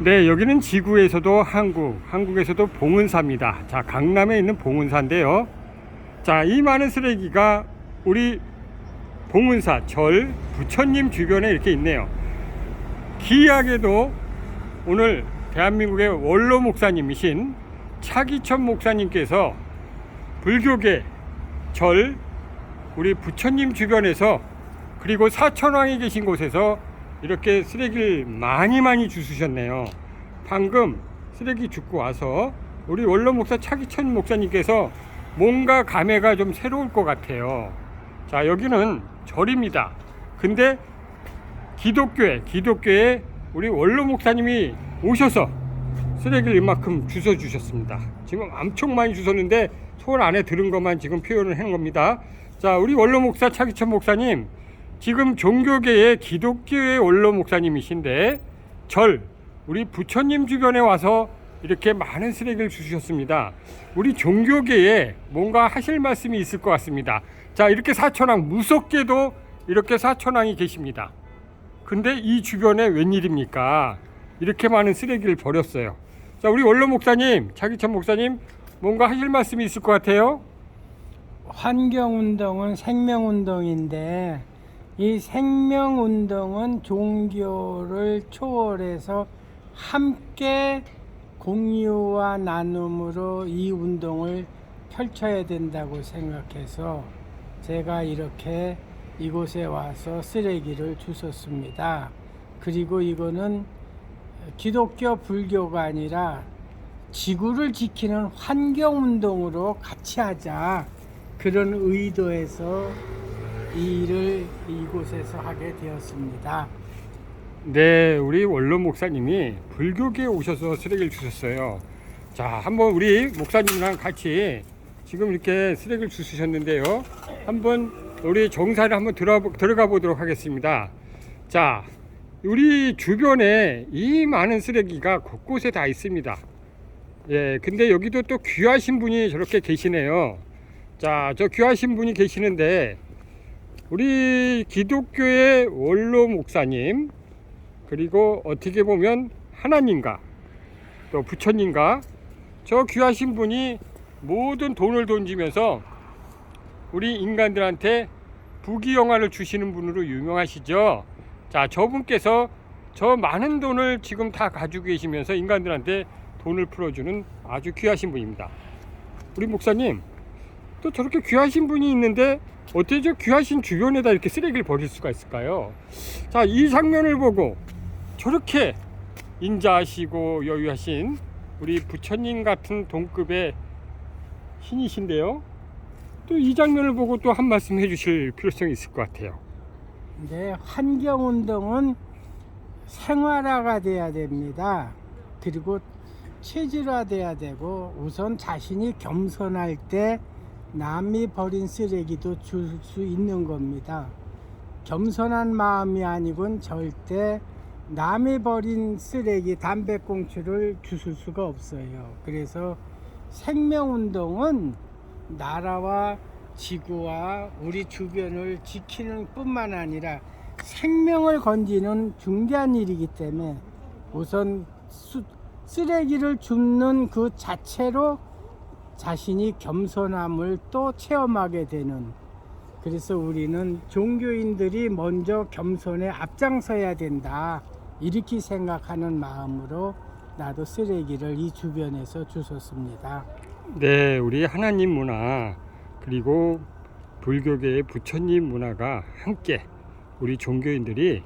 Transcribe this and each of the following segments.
네, 여기는 지구에서도 한국, 한국에서도 봉은사입니다. 자, 강남에 있는 봉은사인데요. 자, 이 많은 쓰레기가 우리 봉은사 절 부처님 주변에 이렇게 있네요. 기이하게도 오늘 대한민국의 원로 목사님이신 차기천 목사님께서 불교계 절 우리 부처님 주변에서 그리고 사천왕이 계신 곳에서 이렇게 쓰레기를 많이 많이 주수셨네요. 방금 쓰레기 줍고 와서 우리 원로 목사 차기천 목사님께서 뭔가 감회가 좀 새로울 것 같아요. 자, 여기는 절입니다. 근데 기독교회, 기독교에 우리 원로 목사님이 오셔서 쓰레기를 이만큼 주워 주셨습니다. 지금 엄청 많이 주셨는데 손 안에 들은 것만 지금 표현을 한 겁니다. 자, 우리 원로 목사 차기천 목사님, 지금 종교계의 기독교의 원로 목사님이신데 절 우리 부처님 주변에 와서 이렇게 많은 쓰레기를 주셨습니다. 우리 종교계에 뭔가 하실 말씀이 있을 것 같습니다. 자, 이렇게 사천왕 무섭게도 이렇게 사천왕이 계십니다. 근데 이 주변에 웬일입니까? 이렇게 많은 쓰레기를 버렸어요. 자, 우리 원로 목사님, 차기천 목사님 뭔가 하실 말씀이 있을 것 같아요. 환경운동은 생명운동인데 이 생명운동은 종교를 초월해서 함께 공유와 나눔으로 이 운동을 펼쳐야 된다고 생각해서 제가 이렇게 이곳에 와서 쓰레기를 주웠습니다. 그리고 이거는 기독교 불교가 아니라 지구를 지키는 환경운동으로 같이 하자. 그런 의도에서 이 일을 이곳에서 하게 되었습니다. 네, 우리 원로 목사님이 불교계에 오셔서 쓰레기를 주셨어요. 자, 한번 우리 목사님이랑 같이 지금 이렇게 쓰레기를 주셨는데요. 한번 우리 정사를 한번 들어, 들어가 보도록 하겠습니다. 자, 우리 주변에 이 많은 쓰레기가 곳곳에 다 있습니다. 예, 근데 여기도 또 귀하신 분이 저렇게 계시네요. 자, 저 귀하신 분이 계시는데, 우리 기독교의 원로 목사님, 그리고 어떻게 보면 하나님과 또 부처님과 저 귀하신 분이 모든 돈을 던지면서 우리 인간들한테 부귀영화를 주시는 분으로 유명하시죠. 자, 저분께서 저 많은 돈을 지금 다 가지고 계시면서 인간들한테 돈을 풀어주는 아주 귀하신 분입니다. 우리 목사님, 또 저렇게 귀하신 분이 있는데 어떻게 저 귀하신 주변에다 이렇게 쓰레기를 버릴 수가 있을까요? 자, 이 장면을 보고 저렇게 인자하시고 여유하신 우리 부처님 같은 동급의 신이신데요. 또 이 장면을 보고 또 한 말씀 해주실 필요성이 있을 것 같아요. 네, 환경운동은 생활화가 돼야 됩니다. 그리고 체질화돼야 되고 우선 자신이 겸손할 때 남이 버린 쓰레기도 줄 수 있는 겁니다. 겸손한 마음이 아니곤 절대 남이 버린 쓰레기 담배꽁초를 주술 수가 없어요. 그래서 생명운동은 나라와 지구와 우리 주변을 지키는 뿐만 아니라 생명을 건지는 중대한 일이기 때문에 우선 수, 쓰레기를 줍는 그 자체로 자신이 겸손함을 또 체험하게 되는 그래서 우리는 종교인들이 먼저 겸손에 앞장서야 된다 이렇게 생각하는 마음으로 나도 쓰레기를 이 주변에서 주웠습니다. 네, 우리 하나님 문화 그리고 불교계의 부처님 문화가 함께 우리 종교인들이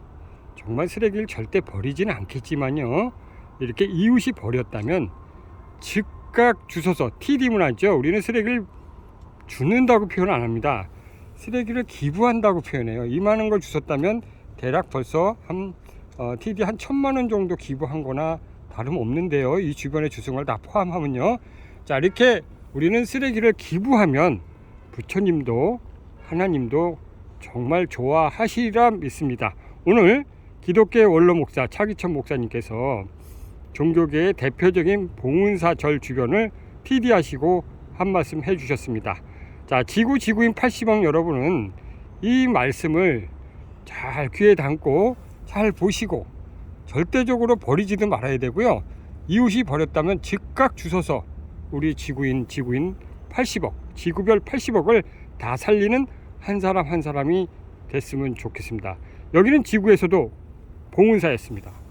정말 쓰레기를 절대 버리지는 않겠지만요. 이렇게 이웃이 버렸다면 즉 각 주워서 TD 문화죠. 우리는 쓰레기를 주는다고 표현 안 합니다. 쓰레기를 기부한다고 표현해요. 이만한 걸 주셨다면 대략 벌써 한 어, TD 한 천만 원 정도 기부한 거나 다름없는데요. 이 주변에 주신 걸다 포함하면요. 자, 이렇게 우리는 쓰레기를 기부하면 부처님도 하나님도 정말 좋아하시리라 믿습니다. 오늘 기독교의 원로 목사 차기천 목사님께서 종교계의 대표적인 봉은사 절 주변을 TD하시고 한 말씀 해주셨습니다. 자, 지구 지구인 80억 여러분은 이 말씀을 잘 귀에 담고 잘 보시고 절대적으로 버리지도 말아야 되고요. 이웃이 버렸다면 즉각 주워서 우리 지구인 지구인 80억, 지구별 80억을 다 살리는 한 사람 한 사람이 됐으면 좋겠습니다. 여기는 지구에서도 봉은사였습니다.